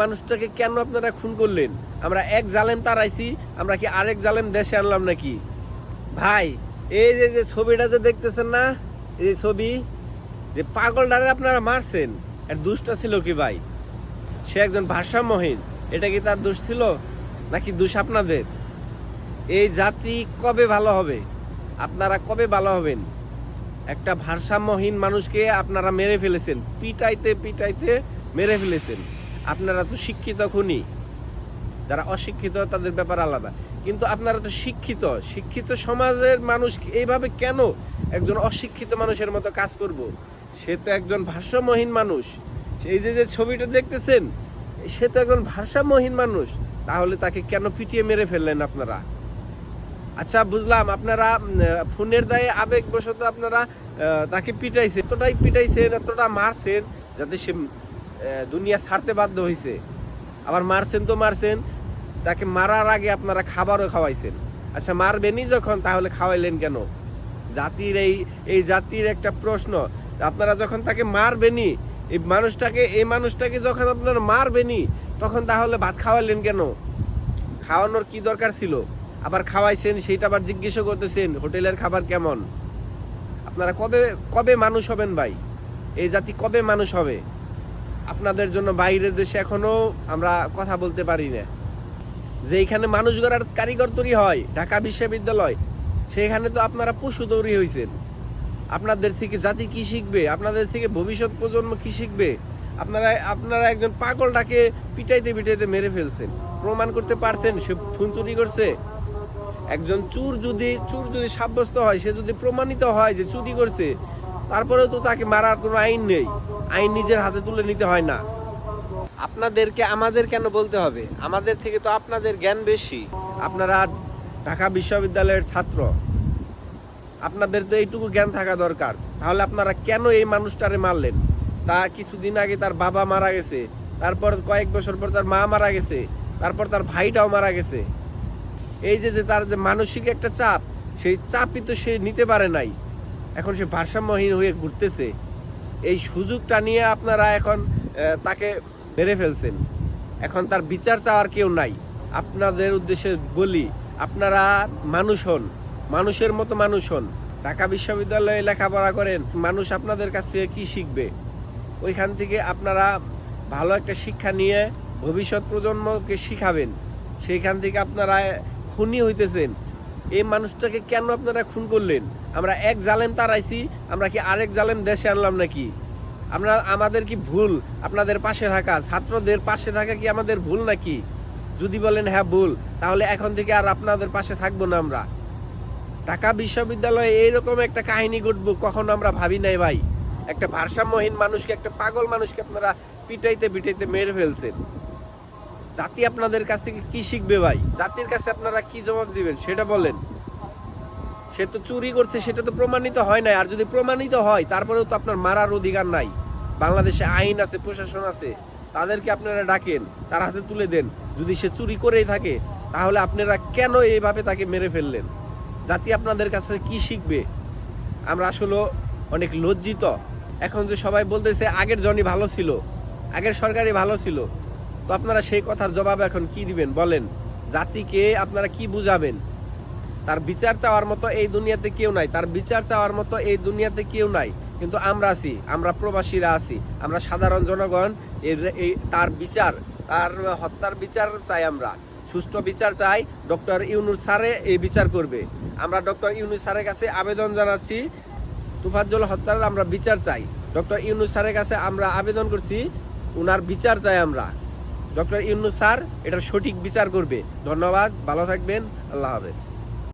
মানুষটাকে কেন আপনারা খুন করলেন? আমরা এক জালেম তারাইছি আমরা কি আরেক জালেম দেশে আনলাম নাকি? ভাই, এই যে যে ছবিটা যে দেখতেছেন না, এই ছবি, যে পাগল পাগলটারে আপনারা মারছেন, এর দুষ্টা ছিল কি ভাই? সে একজন ভারসাম্যহীন, এটা কি তার দোষ ছিল? নাকি দোষ আপনাদের? এই জাতি কবে ভালো হবে? আপনারা কবে ভালো হবেন? একটা ভারসাম্যহীন মানুষকে আপনারা মেরে ফেলেছেন, পিটাইতে পিটাইতে মেরে ফেলেছেন। আপনারা তো শিক্ষিত খুনি। যারা অশিক্ষিত, তাদের ব্যাপার আলাদা। কিন্তু আপনারা তো শিক্ষিত। শিক্ষিত সমাজের মানুষ এইভাবে কেন একজন অশিক্ষিত মানুষের মতো কাজ করব? সে তো একজন ভারসাম্যহীন মানুষ। এই যে যে ছবিটা দেখতেছেন, সে তো একজন ভারসাম্যহীন মানুষ। তাহলে তাকে কেন পিটিয়ে মেরে ফেললেন আপনারা? আচ্ছা বুঝলাম। আপনারা ফোনের দায়ে আবেগবশত আপনারা তাকে পিটাইছেন। এতটাই পিটাইছেন, এতটা মারছেন, যাতে সে দুনিয়া ছাড়তে বাধ্য হয়েছে আবার মারছেন তো মারছেন, তাকে মারার আগে আপনারা খাবারও খাওয়াইছেন। আচ্ছা মারবেনই যখন, তাহলে খাওয়াইলেন কেন? জাতির এই এই জাতির একটা প্রশ্ন। আপনারা যখন তাকে মারবেনই, এই মানুষটাকে এই মানুষটাকে যখন আপনারা মারবেনই, তখন তাহলে ভাত খাওয়াইলেন কেন? খাওয়ানোর কি দরকার ছিল? আবার খাওয়াইছেন, সেইটা আবার জিজ্ঞেসও করতেছেন, হোটেলের খাবার কেমন? আপনারা কবে কবে মানুষ হবেন ভাই? এই জাতি কবে মানুষ হবে? আপনাদের জন্য বাইরের দেশে এখনও আমরা কথা বলতে পারি না। যে এখানে মানুষ গড়ার কারিগর তৈরি হয়, ঢাকা বিশ্ববিদ্যালয়, সেখানে তো আপনারা পশু তৈরি হয়েছেন আপনাদের থেকে জাতি কি শিখবে? আপনাদের থেকে ভবিষ্যৎ প্রজন্ম কি শিখবে? আপনারা আপনারা একজন পাগলটাকে পিটাইতে পিটাইতে মেরে ফেলছেন। প্রমাণ করতে পারছেন, সে ফোন চুরি করছে। একজন চুর যদি চুর যদি সাব্যস্ত হয়, সে যদি প্রমাণিত হয় যে চুরি করছে তারপরেও তো তাকে মারার কোনো আইন নেই। আইন নিজের হাতে তুলে নিতে হয় না। আপনাদেরকে আমাদের কেন বলতে হবে? আমাদের থেকে তো আপনাদের জ্ঞান বেশি। আপনারা ঢাকা বিশ্ববিদ্যালয়ের ছাত্র। আপনাদের তো এইটুকু জ্ঞান থাকা দরকার। তাহলে আপনারা কেন এই মানুষটারে মারলেন? তা কিছুদিন আগে তার বাবা মারা গেছে। তারপর কয়েক বছর পর তার মা মারা গেছে। তারপর তার ভাইটাও মারা গেছে। এই যে যে তার যে মানসিক একটা চাপ, সেই চাপই তো সে নিতে পারে নাই। এখন সে ভারসাম্যহীন হয়ে ঘুরতেছে, এই সুযোগটা নিয়ে আপনারা এখন তাকে মেরে ফেলছেন। এখন তার বিচার চাওয়ার কেউ নাই। আপনাদের উদ্দেশ্যে বলি, আপনারা মানুষ হন, মানুষের মতো মানুষ হন। ঢাকা বিশ্ববিদ্যালয়ে লেখাপড়া করেন, মানুষ আপনাদের কাছ থেকে কি শিখবে? ওইখান থেকে আপনারা ভালো একটা শিক্ষা নিয়ে ভবিষ্যৎ প্রজন্মকে শিখাবেন। সেইখান থেকে আপনারা খুনি হইতেছেন। এই মানুষটাকে কেন আপনারা খুন করলেন? আমরা এক জালেম তারাইছি, আমরা কি আরেক জালেম দেশে আনলাম নাকি? আমরা, আমাদের কি ভুল? আপনাদের পাশে থাকা, ছাত্রদের পাশে থাকা কি আমাদের ভুল নাকি? যদি বলেন হ্যাঁ ভুল, তাহলে এখন থেকে আর আপনাদের পাশে থাকব না আমরা। ঢাকা বিশ্ববিদ্যালয়ে এইরকম একটা কাহিনী ঘটবো, কখনো আমরা ভাবি নাই ভাই। একটা ভারসাম্যহীন মানুষকে, একটা পাগল মানুষকে আপনারা পিটাইতে পিটাইতে মেরে ফেলছেন। জাতি আপনাদের কাছ থেকে কি শিখবে ভাই? জাতির কাছে আপনারা কি জবাব দিবেন? সেটা বলেন। সে তো চুরি করছে, সেটা তো প্রমাণিত হয় নাই। আর যদি প্রমাণিত হয়, তারপরেও তো আপনার মারার অধিকার নাই। বাংলাদেশে আইন আছে, প্রশাসন আছে। তাদেরকে আপনারা ডাকেন, তার হাতে তুলে দেন। যদি সে চুরি করেই থাকে, তাহলে আপনারা কেন এইভাবে তাকে মেরে ফেললেন? জাতি আপনাদের কাছে কি শিখবে? আমরা আসলে অনেক লজ্জিত। এখন যে সবাই বলতেছে, আগের জনই ভালো ছিল। আগের সরকারই ভালো ছিল। তো আপনারা সেই কথার জবাব এখন কি দিবেন? বলেন। জাতিকে আপনারা কি বুঝাবেন? তার বিচার চাওয়ার মতো এই দুনিয়াতে কেউ নাই। তার বিচার চাওয়ার মতো এই দুনিয়াতে কেউ নাই। কিন্তু আমরা আছি, আমরা প্রবাসীরা আছি, আমরা সাধারণ জনগণ, এর এই তার বিচার, তার হত্যার বিচার চাই আমরা। সুষ্ঠু বিচার চাই। ডক্টর ইউনুস স্যারে এই বিচার করবে। আমরা ডক্টর ইউনুস স্যারের কাছে আবেদন জানাচ্ছি, তুফাজ্জল হত্যার আমরা বিচার চাই। ডক্টর ইউনুস স্যারের কাছে আমরা আবেদন করছি, উনার বিচার চাই আমরা। ডক্টর ইউনুস স্যার এটার সঠিক বিচার করবে। ধন্যবাদ ভালো থাকবেন আল্লাহ হাফেজ।